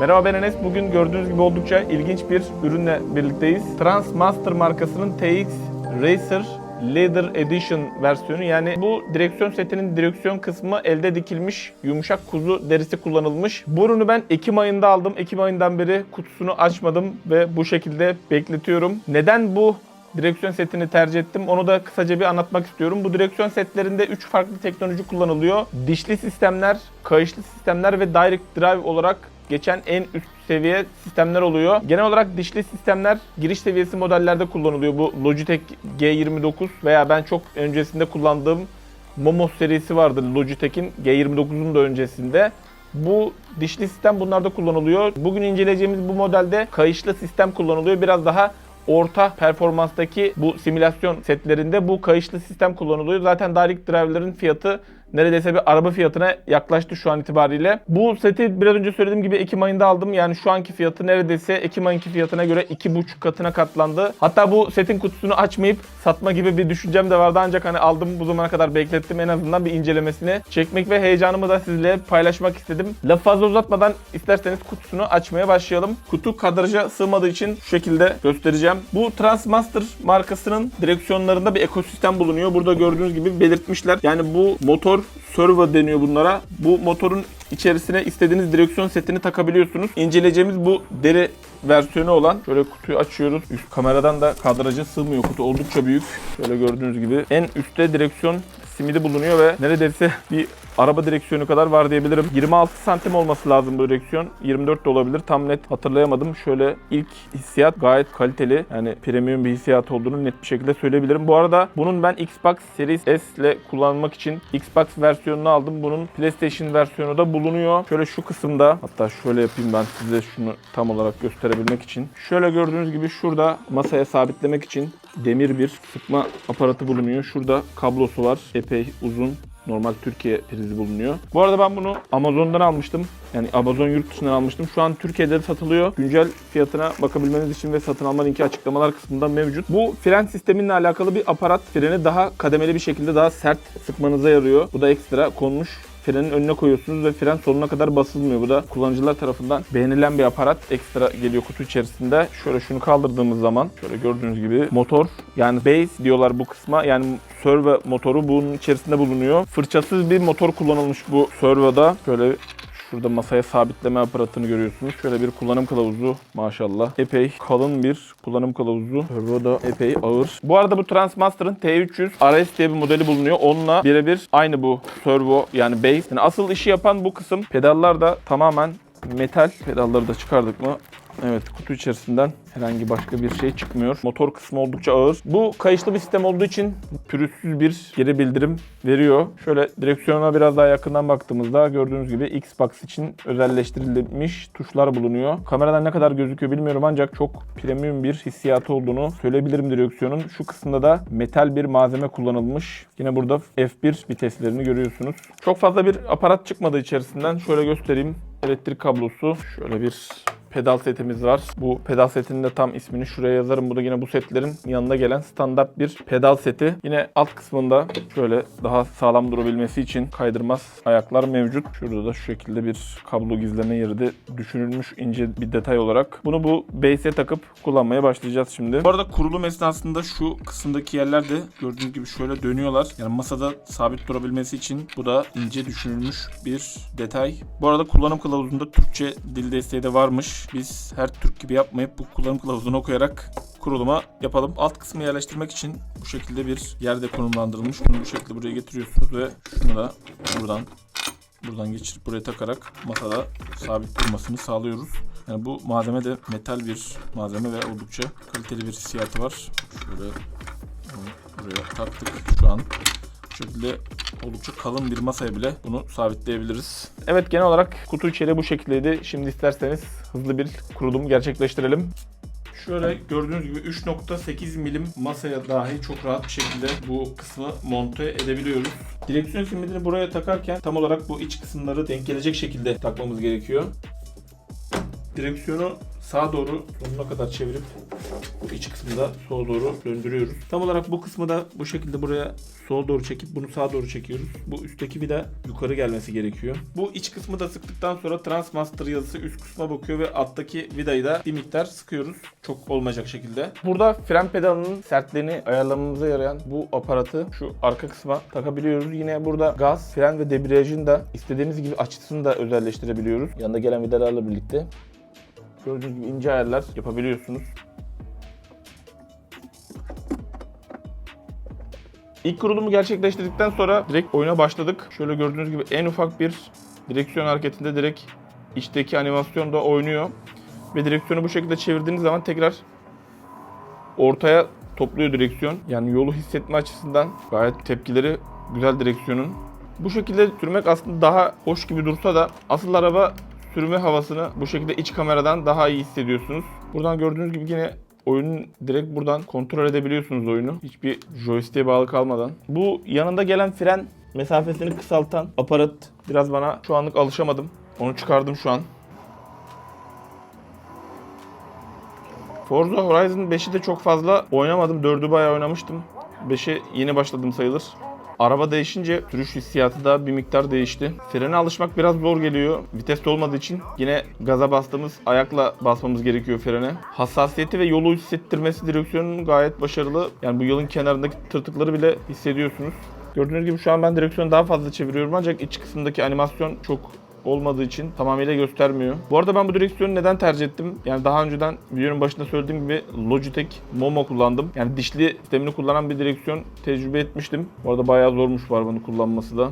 Merhaba ben Enes. Bugün gördüğünüz gibi oldukça ilginç bir ürünle birlikteyiz. Transmaster markasının TX Racer Leather Edition versiyonu. Yani bu direksiyon setinin direksiyon kısmı elde dikilmiş yumuşak kuzu derisi kullanılmış. Bu ürünü ben Ekim ayında aldım. Ekim ayından beri kutusunu açmadım ve bu şekilde bekletiyorum. Neden bu direksiyon setini tercih ettim. Onu da kısaca bir anlatmak istiyorum. Bu direksiyon setlerinde 3 farklı teknoloji kullanılıyor. Dişli sistemler, kayışlı sistemler ve direct drive olarak geçen en üst seviye sistemler oluyor. Genel olarak dişli sistemler giriş seviyesi modellerde kullanılıyor. Bu Logitech G29 veya ben çok öncesinde kullandığım Momo serisi vardı Logitech'in G29'un da öncesinde. Bu dişli sistem bunlarda kullanılıyor. Bugün inceleyeceğimiz bu modelde kayışlı sistem kullanılıyor. Biraz daha orta performanstaki bu simülasyon setlerinde bu kayışlı sistem kullanılıyor. Zaten direct drive'ların fiyatı neredeyse bir araba fiyatına yaklaştı şu an itibariyle. Bu seti biraz önce söylediğim gibi Ekim ayında aldım. Yani şu anki fiyatı neredeyse Ekim ayınki fiyatına göre 2,5 katına katlandı. Hatta bu setin kutusunu açmayıp satma gibi bir düşüncem de vardı ancak hani aldım bu zamana kadar beklettim en azından bir incelemesini çekmek ve heyecanımı da sizinle paylaşmak istedim. Lafı fazla uzatmadan isterseniz kutusunu açmaya başlayalım. Kutu kadraja sığmadığı için şu şekilde göstereceğim. Bu Transmaster markasının direksiyonlarında bir ekosistem bulunuyor. Burada gördüğünüz gibi belirtmişler. Yani bu motor servo deniyor bunlara. Bu motorun içerisine istediğiniz direksiyon setini takabiliyorsunuz. İnceleyeceğimiz bu deri versiyonu olan şöyle kutuyu açıyoruz. Üst kameradan da kadraja sığmıyor. Kutu oldukça büyük. Şöyle gördüğünüz gibi en üstte direksiyon simidi bulunuyor ve neredeyse bir araba direksiyonu kadar var diyebilirim. 26 santim olması lazım bu direksiyon. 24 de olabilir. Tam net hatırlayamadım. Şöyle ilk hissiyat gayet kaliteli. Yani premium bir hissiyat olduğunu net bir şekilde söyleyebilirim. Bu arada bunun ben Xbox Series S ile kullanmak için Xbox versiyonunu aldım. Bunun PlayStation versiyonu da bulunuyor. Şöyle şu kısımda hatta şöyle yapayım ben size şunu tam olarak gösterebilmek için. Şöyle gördüğünüz gibi şurada masaya sabitlemek için demir bir sıkma aparatı bulunuyor. Şurada kablosu var. Epey uzun. Normal Türkiye prizi bulunuyor. Bu arada ben bunu Amazon'dan almıştım. Yani Amazon yurt dışından almıştım. Şu an Türkiye'de de satılıyor. Güncel fiyatına bakabilmeniz için ve satın alma linki açıklamalar kısmında mevcut. Bu fren sisteminle alakalı bir aparat. Freni daha kademeli bir şekilde daha sert sıkmanıza yarıyor. Bu da ekstra konmuş frenin önüne koyuyorsunuz ve fren sonuna kadar basılmıyor. Bu da kullanıcılar tarafından beğenilen bir aparat. Ekstra geliyor kutu içerisinde. Şöyle şunu kaldırdığımız zaman şöyle gördüğünüz gibi motor yani base diyorlar bu kısma. Yani servo motoru bunun içerisinde bulunuyor. Fırçasız bir motor kullanılmış bu servoda. Şöyle Şurada masaya sabitleme aparatını görüyorsunuz. Şöyle bir kullanım kılavuzu maşallah. Epey kalın bir kullanım kılavuzu. Servo da epey ağır. Bu arada bu Transmaster'ın T300 RS diye bir modeli bulunuyor. Onunla birebir aynı bu servo yani base. Yani asıl işi yapan bu kısım. Pedallar da tamamen metal. Pedalları da çıkardık mı Evet kutu içerisinden herhangi başka bir şey çıkmıyor. Motor kısmı oldukça ağır. Bu kayışlı bir sistem olduğu için pürüzsüz bir geri bildirim veriyor. Şöyle direksiyona biraz daha yakından baktığımızda gördüğünüz gibi Xbox için özelleştirilmiş tuşlar bulunuyor. Kameradan ne kadar gözüküyor bilmiyorum ancak çok premium bir hissiyatı olduğunu söyleyebilirim direksiyonun. Şu kısımda da metal bir malzeme kullanılmış. Yine burada F1 viteslerini görüyorsunuz. Çok fazla bir aparat çıkmadı içerisinden. Şöyle göstereyim. Elektrik kablosu. Şöyle bir pedal setimiz var. Bu pedal setinin de tam ismini şuraya yazarım. Bu da yine bu setlerin yanında gelen standart bir pedal seti. Yine alt kısmında şöyle daha sağlam durabilmesi için kaydırmaz ayaklar mevcut. Şurada da şu şekilde bir kablo gizleme yeri de düşünülmüş ince bir detay olarak. Bunu bu base'e takıp kullanmaya başlayacağız şimdi. Bu arada kurulum esnasında şu kısımdaki yerler de gördüğünüz gibi şöyle dönüyorlar. Yani masada sabit durabilmesi için bu da ince düşünülmüş bir detay. Bu arada kullanım kılavuzunda Türkçe dil desteği de varmış. Biz her Türk gibi yapmayıp bu kullanım kılavuzunu okuyarak kuruluma yapalım. Alt kısmı yerleştirmek için bu şekilde bir yerde konumlandırılmış. Bunu bu şekilde buraya getiriyorsunuz ve şunu da buradan buradan geçirip buraya takarak masada sabit durmasını sağlıyoruz. Yani bu malzeme de metal bir malzeme ve oldukça kaliteli bir hissiyatı var. Şöyle buraya taktık şu an. Şekilde oldukça kalın bir masaya bile bunu sabitleyebiliriz. Evet genel olarak kutu içeriği bu şekildeydi. Şimdi isterseniz hızlı bir kurulum gerçekleştirelim. Şöyle gördüğünüz gibi 3.8 milim masaya dahi çok rahat bir şekilde bu kısmı monte edebiliyoruz. Direksiyon simidini buraya takarken tam olarak bu iç kısımları denk gelecek şekilde takmamız gerekiyor. Direksiyonu sağa doğru sonuna kadar çevirip iç kısmında sola doğru döndürüyoruz. Tam olarak bu kısmı da bu şekilde buraya sola doğru çekip bunu sağa doğru çekiyoruz. Bu üstteki vida yukarı gelmesi gerekiyor. Bu iç kısmı da sıktıktan sonra Transmaster yazısı üst kısma bakıyor ve alttaki vidayı da bir miktar sıkıyoruz. Çok olmayacak şekilde. Burada fren pedalının sertliğini ayarlamamıza yarayan bu aparatı şu arka kısma takabiliyoruz. Yine burada gaz, fren ve debriyajın da istediğimiz gibi açısını da özelleştirebiliyoruz. Yanında gelen vidalarla birlikte. Gördüğünüz gibi ince ayarlar yapabiliyorsunuz. İlk kurulumu gerçekleştirdikten sonra direkt oyuna başladık. Şöyle gördüğünüz gibi en ufak bir direksiyon hareketinde direkt içteki animasyon da oynuyor. Ve direksiyonu bu şekilde çevirdiğiniz zaman tekrar ortaya topluyor direksiyon. Yani yolu hissetme açısından gayet tepkileri güzel direksiyonun. Bu şekilde sürmek aslında daha hoş gibi dursa da asıl araba sürme havasını bu şekilde iç kameradan daha iyi hissediyorsunuz. Buradan gördüğünüz gibi yine oyunun direkt buradan kontrol edebiliyorsunuz oyunu. Hiçbir joystick'e bağlı kalmadan. Bu yanında gelen fren mesafesini kısaltan aparat biraz bana şu anlık alışamadım. Onu çıkardım şu an. Forza Horizon 5'i de çok fazla oynamadım. 4'ü bayağı oynamıştım. 5'e yeni başladım sayılır. Araba değişince sürüş hissiyatı da bir miktar değişti. Frene alışmak biraz zor geliyor. Vites olmadığı için yine gaza bastığımız ayakla basmamız gerekiyor frene. Hassasiyeti ve yolu hissettirmesi direksiyonun gayet başarılı. Yani bu yolun kenarındaki tırtıkları bile hissediyorsunuz. Gördüğünüz gibi şu an ben direksiyonu daha fazla çeviriyorum ancak iç kısımdaki animasyon çok olmadığı için tamamıyla göstermiyor. Bu arada ben bu direksiyonu neden tercih ettim? Yani daha önceden videonun başında söylediğim gibi Logitech Momo kullandım. Yani dişli sistemini kullanan bir direksiyon tecrübe etmiştim. Bu arada bayağı zormuş var bunu kullanması da.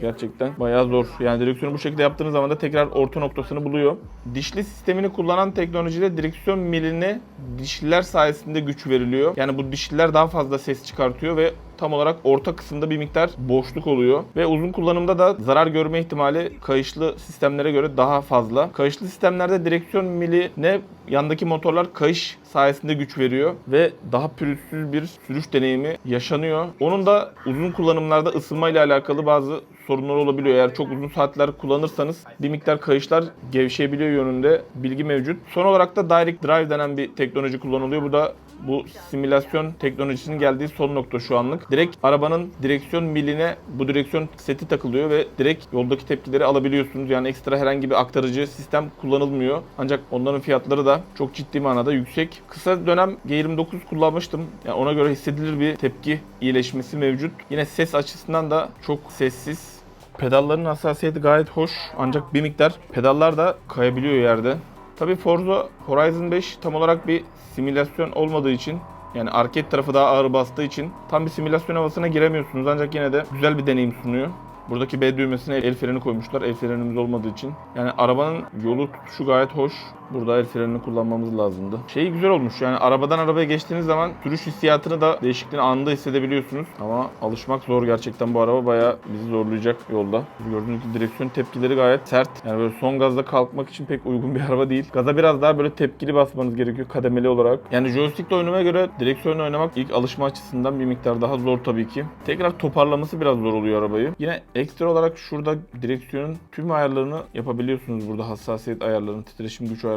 Gerçekten bayağı zor. Yani direksiyonu bu şekilde yaptığınız zaman da tekrar orta noktasını buluyor. Dişli sistemini kullanan teknolojide direksiyon miline dişliler sayesinde güç veriliyor. Yani bu dişliler daha fazla ses çıkartıyor ve tam olarak orta kısımda bir miktar boşluk oluyor. Ve uzun kullanımda da zarar görme ihtimali kayışlı sistemlere göre daha fazla. Kayışlı sistemlerde direksiyon miline yandaki motorlar kayış sayesinde güç veriyor ve daha pürüzsüz bir sürüş deneyimi yaşanıyor. Onun da uzun kullanımlarda ısınma ile alakalı bazı sorunlar olabiliyor. Eğer çok uzun saatler kullanırsanız bir miktar kayışlar gevşeyebiliyor yönünde bilgi mevcut. Son olarak da Direct Drive denen bir teknoloji kullanılıyor. Bu da bu simülasyon teknolojisinin geldiği son nokta şu anlık. Direkt arabanın direksiyon miline bu direksiyon seti takılıyor ve direkt yoldaki tepkileri alabiliyorsunuz. Yani ekstra herhangi bir aktarıcı sistem kullanılmıyor. Ancak onların fiyatları da çok ciddi manada yüksek. Kısa dönem G29 kullanmıştım. Yani ona göre hissedilir bir tepki iyileşmesi mevcut. Yine ses açısından da çok sessiz. Pedalların hassasiyeti gayet hoş ancak bir miktar pedallar da kayabiliyor yerde. Tabii Forza Horizon 5 tam olarak bir simülasyon olmadığı için yani arcade tarafı daha ağır bastığı için tam bir simülasyon havasına giremiyorsunuz ancak yine de güzel bir deneyim sunuyor. Buradaki B düğmesine el freni koymuşlar. El frenimiz olmadığı için. Yani arabanın yolu tutuşu gayet hoş. Burada el frenini kullanmamız lazımdı. Şey güzel olmuş yani arabadan arabaya geçtiğiniz zaman sürüş hissiyatını da değişikliğini anında hissedebiliyorsunuz. Ama alışmak zor gerçekten bu araba bayağı bizi zorlayacak yolda. Gördüğünüz gibi direksiyon tepkileri gayet sert. Yani böyle son gazda kalkmak için pek uygun bir araba değil. Gaza biraz daha böyle tepkili basmanız gerekiyor kademeli olarak. Yani joystickle oynamaya göre direksiyonla oynamak ilk alışma açısından bir miktar daha zor tabii ki. Tekrar toparlaması biraz zor oluyor arabayı. Yine ekstra olarak şurada direksiyonun tüm ayarlarını yapabiliyorsunuz burada hassasiyet ayarlarını, titreşim güç ayarlarını.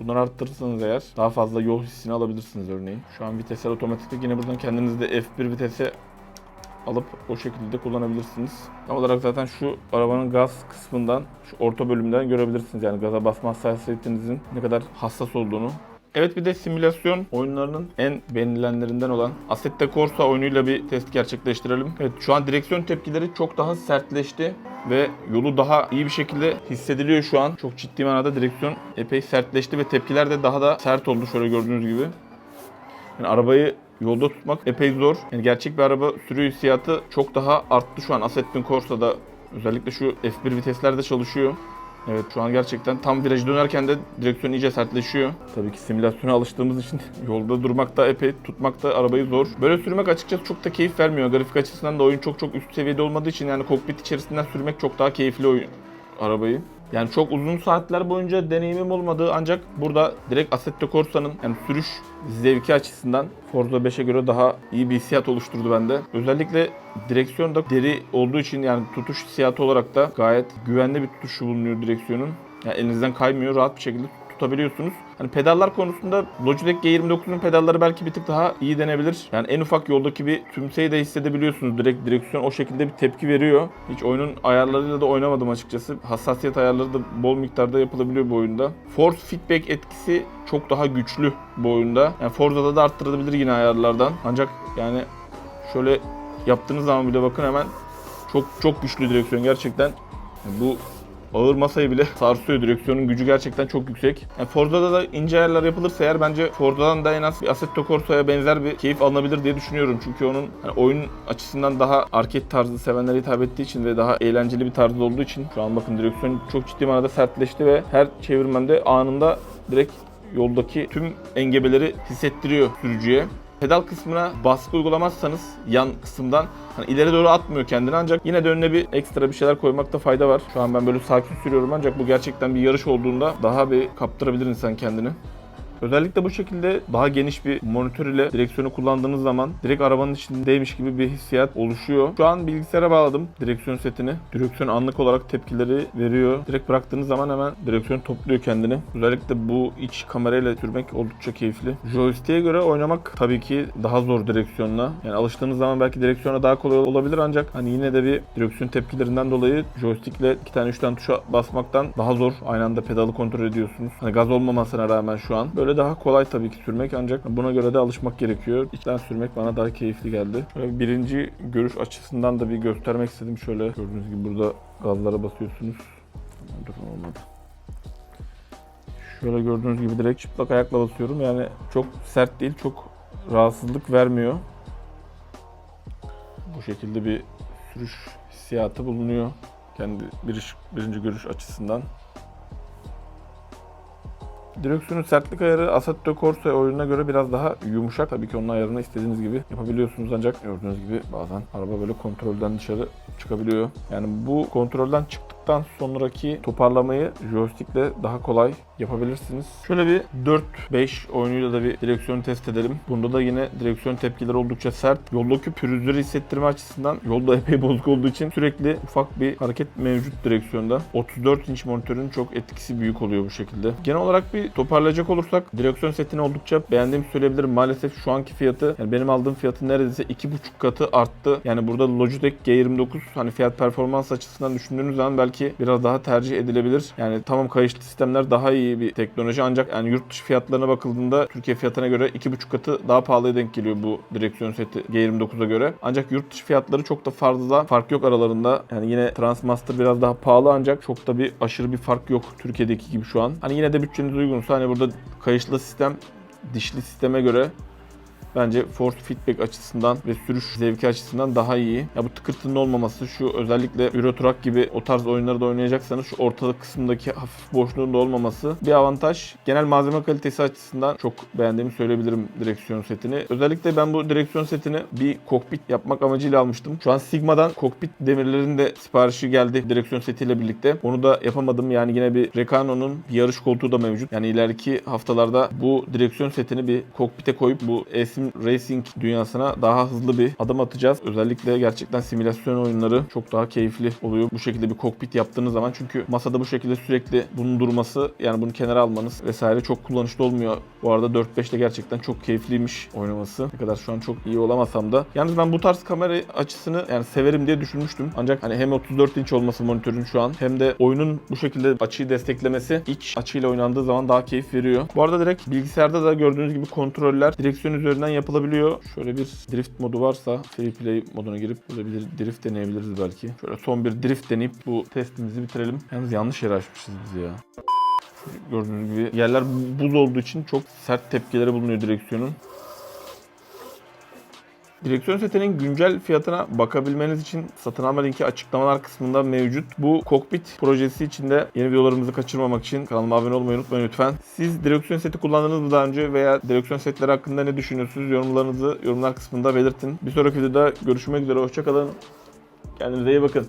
Bunları arttırırsanız eğer daha fazla yol hissini alabilirsiniz örneğin. Şu an vitesler otomatiklik yine buradan kendiniz de F1 vitese alıp o şekilde kullanabilirsiniz. Tam olarak zaten şu arabanın gaz kısmından, şu orta bölümden görebilirsiniz. Yani gaza basma hassasiyetinizin ne kadar hassas olduğunu. Evet bir de simülasyon oyunlarının en beğenilenlerinden olan Assetto Corsa oyunuyla bir test gerçekleştirelim. Evet şu an direksiyon tepkileri çok daha sertleşti ve yolu daha iyi bir şekilde hissediliyor şu an. Çok ciddi manada direksiyon epey sertleşti ve tepkiler de daha da sert oldu şöyle gördüğünüz gibi. Yani arabayı yolda tutmak epey zor. Yani gerçek bir araba sürüyor hissiyatı çok daha arttı şu an Assetto Corsa'da. Özellikle şu F1 viteslerde çalışıyor. Evet şu an gerçekten tam virajı dönerken de direksiyon iyice sertleşiyor. Tabii ki simülasyona alıştığımız için yolda durmak da epey tutmak da arabayı zor. Böyle sürmek açıkçası çok da keyif vermiyor. Grafik açısından da oyun çok çok üst seviyede olmadığı için yani kokpit içerisinden sürmek çok daha keyifli oyun arabayı. Yani çok uzun saatler boyunca deneyimim olmadı ancak burada direkt Assetto Corsa'nın yani sürüş zevki açısından Forza 5'e göre daha iyi bir hissiyat oluşturdu bende. Özellikle direksiyon da deri olduğu için yani tutuş hissiyatı olarak da gayet güvenli bir tutuşu bulunuyor direksiyonun. Yani elinizden kaymıyor, rahat bir şekilde tutabiliyorsunuz. Hani pedallar konusunda Logitech G29'un pedalları belki bir tık daha iyi denebilir. Yani en ufak yoldaki bir tümseyi de hissedebiliyorsunuz. Direkt direksiyon o şekilde bir tepki veriyor. Hiç oyunun ayarlarıyla da oynamadım açıkçası. Hassasiyet ayarları da bol miktarda yapılabiliyor bu oyunda. Force feedback etkisi çok daha güçlü bu oyunda. Yani Forza'da da arttırılabilir yine ayarlardan. Ancak yani şöyle yaptığınız zaman bile bakın hemen çok çok güçlü direksiyon gerçekten. Bu ağır masayı bile sarsıyor. Direksiyonun gücü gerçekten çok yüksek. Yani Forza'da da ince ayarlar yapılırsa eğer bence Forza'dan da en az bir Assetto Corsa'ya benzer bir keyif alınabilir diye düşünüyorum. Çünkü onun hani oyun açısından daha arcade tarzı sevenlere hitap ettiği için ve daha eğlenceli bir tarzı olduğu için şu an bakın direksiyon çok ciddi manada sertleşti ve her çevirmende anında direkt yoldaki tüm engebeleri hissettiriyor sürücüye. Pedal kısmına baskı uygulamazsanız yan kısımdan hani ileri doğru atmıyor kendini ancak yine de önüne bir ekstra bir şeyler koymakta fayda var. Şu an ben böyle sakin sürüyorum ancak bu gerçekten bir yarış olduğunda daha bir kaptırabilir insan kendini. Özellikle bu şekilde daha geniş bir monitör ile direksiyonu kullandığınız zaman direkt arabanın içindeymiş gibi bir hissiyat oluşuyor. Şu an bilgisayara bağladım direksiyon setini. Direksiyon anlık olarak tepkileri veriyor. Direkt bıraktığınız zaman hemen direksiyon topluyor kendini. Özellikle bu iç kamerayla sürmek oldukça keyifli. Joystick'e göre oynamak tabii ki daha zor direksiyonla. Yani alıştığınız zaman belki direksiyona daha kolay olabilir ancak hani yine de bir direksiyon tepkilerinden dolayı joystickle iki tane üç tane tuşa basmaktan daha zor. Aynı anda pedalı kontrol ediyorsunuz. Hani gaz olmamasına rağmen şu an. Böyle daha kolay tabii ki sürmek ancak buna göre de alışmak gerekiyor. İçten sürmek bana daha keyifli geldi. Birinci görüş açısından da bir göstermek istedim. Şöyle gördüğünüz gibi burada gazlara basıyorsunuz. Olmadı. Şöyle gördüğünüz gibi direkt çıplak ayakla basıyorum. Yani çok sert değil, çok rahatsızlık vermiyor. Bu şekilde bir sürüş hissiyatı bulunuyor. Kendi bir, birinci görüş açısından. Direksiyonun sertlik ayarı Assetto Corsa oyununa göre biraz daha yumuşak. Tabii ki onun ayarını istediğiniz gibi yapabiliyorsunuz ancak gördüğünüz gibi bazen araba böyle kontrolden dışarı çıkabiliyor. Yani bu kontrolden çıktıktan sonraki toparlamayı joystickle daha kolay yapabilirsiniz. Şöyle bir 4-5 oyunuyla da bir direksiyon test edelim. Bunda da yine direksiyon tepkileri oldukça sert. Yoldaki pürüzleri hissettirme açısından yolda epey bozuk olduğu için sürekli ufak bir hareket mevcut direksiyonda. 34 inç monitörün çok etkisi büyük oluyor bu şekilde. Genel olarak bir toparlayacak olursak direksiyon setini oldukça beğendiğimi söyleyebilirim. Maalesef şu anki fiyatı yani benim aldığım fiyatın neredeyse 2,5 katı arttı. Yani burada Logitech G29 hani fiyat performans açısından düşündüğünüz zaman belki biraz daha tercih edilebilir. Yani tamam kayışlı sistemler daha iyi bir teknoloji ancak yani yurt dışı fiyatlarına bakıldığında Türkiye fiyatına göre 2,5 katı daha pahalıya denk geliyor bu direksiyon seti G29'a göre. Ancak yurt dışı fiyatları çok da fazla fark yok aralarında. Yani yine Transmaster biraz daha pahalı ancak çok da bir aşırı bir fark yok Türkiye'deki gibi şu an. Hani yine de bütçeniz uygunsa hani burada kayışlı sistem dişli sisteme göre bence force feedback açısından ve sürüş zevki açısından daha iyi. Ya bu tıkırtının olmaması şu özellikle Euro Truck gibi o tarz oyunları da oynayacaksanız şu ortalık kısmındaki hafif boşluğun da olmaması bir avantaj. Genel malzeme kalitesi açısından çok beğendiğimi söyleyebilirim direksiyon setini. Özellikle ben bu direksiyon setini bir kokpit yapmak amacıyla almıştım. Şu an Sigma'dan kokpit demirlerin de siparişi geldi direksiyon setiyle birlikte. Onu da yapamadım. Yani yine bir Recano'nun yarış koltuğu da mevcut. Yani ileriki haftalarda bu direksiyon setini bir kokpite koyup bu esim racing dünyasına daha hızlı bir adım atacağız. Özellikle gerçekten simülasyon oyunları çok daha keyifli oluyor. Bu şekilde bir kokpit yaptığınız zaman çünkü masada bu şekilde sürekli bunun durması yani bunu kenara almanız vesaire çok kullanışlı olmuyor. Bu arada 4-5 de gerçekten çok keyifliymiş oynaması. Ne kadar şu an çok iyi olamasam da. Yalnız ben bu tarz kamera açısını yani severim diye düşünmüştüm. Ancak hani hem 34 inç olması monitörün şu an hem de oyunun bu şekilde açıyı desteklemesi iç açıyla oynandığı zaman daha keyif veriyor. Bu arada direkt bilgisayarda da gördüğünüz gibi kontroller direksiyon üzerinden yapılabiliyor. Şöyle bir drift modu varsa free play moduna girip böyle bir drift deneyebiliriz belki. Şöyle son bir drift deneyip bu testimizi bitirelim. Yalnız yanlış yere açmışız biz ya. Gördüğünüz gibi yerler buz olduğu için çok sert tepkileri bulunuyor direksiyonun. Direksiyon setinin güncel fiyatına bakabilmeniz için satın alma linki açıklamalar kısmında mevcut. Bu kokpit projesi için de yeni videolarımızı kaçırmamak için kanalıma abone olmayı unutmayın lütfen. Siz direksiyon seti kullandınız mı daha önce veya direksiyon setleri hakkında ne düşünüyorsunuz? Yorumlarınızı yorumlar kısmında belirtin. Bir sonraki videoda görüşmek üzere. Hoşçakalın. Kendinize iyi bakın.